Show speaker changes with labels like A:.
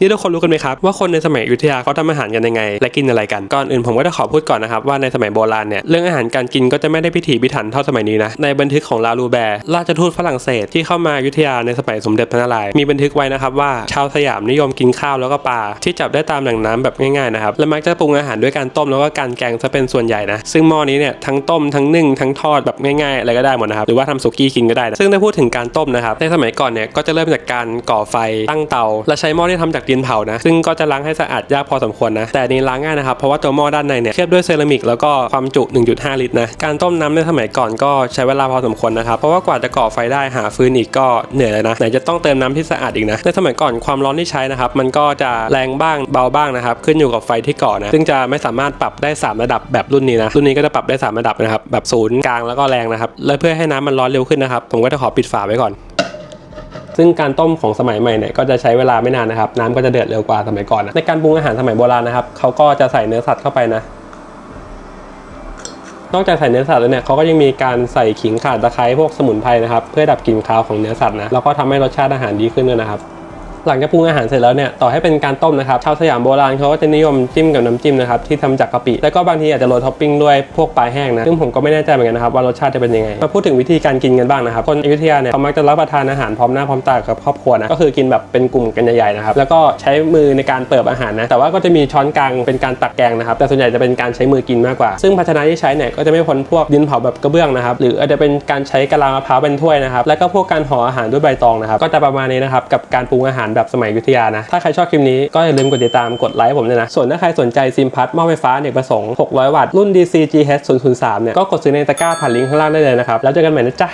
A: นี่ทุกคนรู้กันไหมครับว่าคนในสมัยอยุธยาเขาทำอาหารกันยังไง และกินอะไรกันก่อนอื่นผมก็จะขอพูดก่อนนะครับว่าในสมัยโบราณเนี่ยเรื่องอาหารการกินก็จะไม่ได้พิถีพิถันเท่าสมัยนี้นะในบันทึกของลาลูแบร์ราชทูตฝรั่งเศสที่เข้ามาอยุธยาในสมัยสมเด็จพระนารายณ์มีบันทึกไว้นะครับว่าชาวสยามนิยมกินข้าวแล้วก็ปลาที่จับได้ตามแหล่งน้ำแบบง่ายๆนะครับและมักจะปรุงอาหารด้วยการต้มแล้วก็การแกงซะเป็นส่วนใหญ่นะซึ่งหม้อนี้เนี่ยทั้งต้มทั้งนึ่งทั้งทอดแบบง่ายๆอะไรก็ได้หมดนะครับหรือว่าทำสุกี้กินก็ได้นะซึ่งถ้าพูดถึงการต้มนะครับในสมัยก่อนเนี่ยก็จะเริ่มจากการก่อไฟตั้งเตา และใช้หม้อที่ทำจากดินเผานะ ซึ่งก็จะล้างให้สะอาดยากพอสมควรนะ แต่นี้ล้างง่ายนะครับเพราะว่าตัวหม้อด้านในเนี่ยเคลือบด้วยเซรามิกแล้วก็ความจุ 1.5 ลิตรนะการต้มน้ำในสมัยก่อนก็ใช้เวลาพอสมควรนะครับเพราะว่ากว่าจะก่อไฟได้หาฟืนอีกก็เหนื่อยเลยนะไหนจะต้องเติมน้ำที่สะอาดอีกนะในสมัยก่อนความร้อนที่ใช้นะครับมันก็จะแรงบ้างเบาบ้างนะครับขึ้นอยู่กับไฟที่ก่อนะซึ่งจะไม่สามารถปรับได้ 3 ระดับแบบรุ่นนี้นะรุ่นนี้ก็จะปรับได้ 3 ระดับนะครับแบบศูนย์กลางแล้วก็แรงนะครับและเพื่อให้น้ำมันร้อนเร็วขึ้นนะครับผมก็จะขอปิดฝาไว้ก่อน ซึ่งการต้มของสมัยใหม่เนี่ยก็จะใช้เวลาไม่นานนะครับ น้ำก็จะเดือดเร็วกว่าสมัยก่อนนะในการปรุงอาหารสมัยโบราณนะครับเขาก็จะใส่เนื้อสัตว์เข้าไปนะนอกจากใส่เนื้อสัตว์แล้วเนี่ยเขาก็ยังมีการใส่ขิงข่าตะไคร้พวกสมุนไพรนะครับ เพื่อดับกลิ่นคาวของเนื้อสัตว์นะแล้วก็ทำให้รสชาติอาหารดีขึ้นด้วยนะครับ หลังจากปรุงอาหารเสร็จแล้วเนี่ยต่อให้เป็นการต้มนะครับชาวสยามโบราณเขาก็จะนิยมจิ้มกับน้ำจิ้มนะครับที่ทำจากกะปิแล้วก็บางทีอาจจะโรยท็อปปิ้งด้วยพวกปลาแห้งนะซึ่งผมก็ไม่แน่ใจเหมือนกันนะครับว่ารสชาติจะเป็นยังไงมาพูดถึงวิธีการกินกันบ้างนะครับคนอยุธยาเนี่ยเขามักจะรับประทานอาหารพร้อมหน้าพร้อมตากับครอบครัวนะก็คือกินแบบเป็นกลุ่มกันใหญ่ๆนะครับแล้วก็ใช้มือในการเปิบอาหารนะแต่ว่าก็จะมีช้อนกลางเป็นการตักแกงนะครับแต่ส่วนใหญ่จะเป็นการใช้มือกินมากกว่า ซึ่งภาชนะที่ใช้เนี่ยก็จะไม่พ้นพวกดินเผาแบบกระเบื้องนะครับหรืออาจจะเป็นการใช้กะลามะพร้าวเป็นถ้วยนะครับแล้วก็พวกการห่ออาหารด้วยใบตองนะครับก็จะประมาณนี้นะครับกับการปรุงอาหารแบบสมัยยุธยานะ ถ้าใครชอบคลิปนี้ก็อย่าลืมกดติดตามกดไลค์ผมด้วยนะ ส่วนถ้าใครสนใจซิมพัดหม้อไฟฟ้าเนกประสงค์ 600 วัตต์รุ่น DC GH 003เนี่ยก็กดซื้อในตะกร้าผ่านลิงก์ข้างล่างได้เลยนะครับแล้วเจอกันใหม่นะจ๊ะ